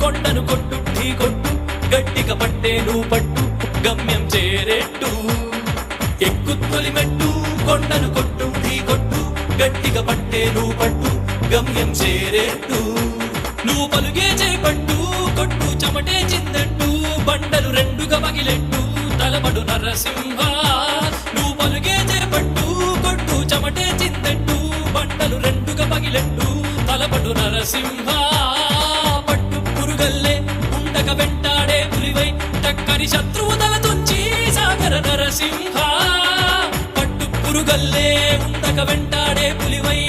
కొండను కొట్టు ఢీ కొట్టు గట్టిగా పట్టేను పట్టు గమ్యం చేరేట్టు. ఎక్కు తొలి మెట్టు కొండను కొట్టు ఢీ కొట్టు గట్టిగా పట్టేను పట్టు గమ్యం చేరేట్టు. నువ్వు పలుగే చేపట్టు కొట్టు చెమటే చిందట్టు బండలు రెండుగా పగిలెట్టు తలబడు నరసింహ. నువ్వు పలుగే చేపట్టు కొట్టు చెమటే చిందట్టు బండలు రెండుగా పగిలెట్టు తలబడు నరసింహ. పట్టు పురుగల్లే ఉండక వెంటాడే పులివై టక్కని శత్రువు తల తుంచి సాగర నరసింహ. పట్టు పురుగల్లే ఉండక వెంటాడే పులివై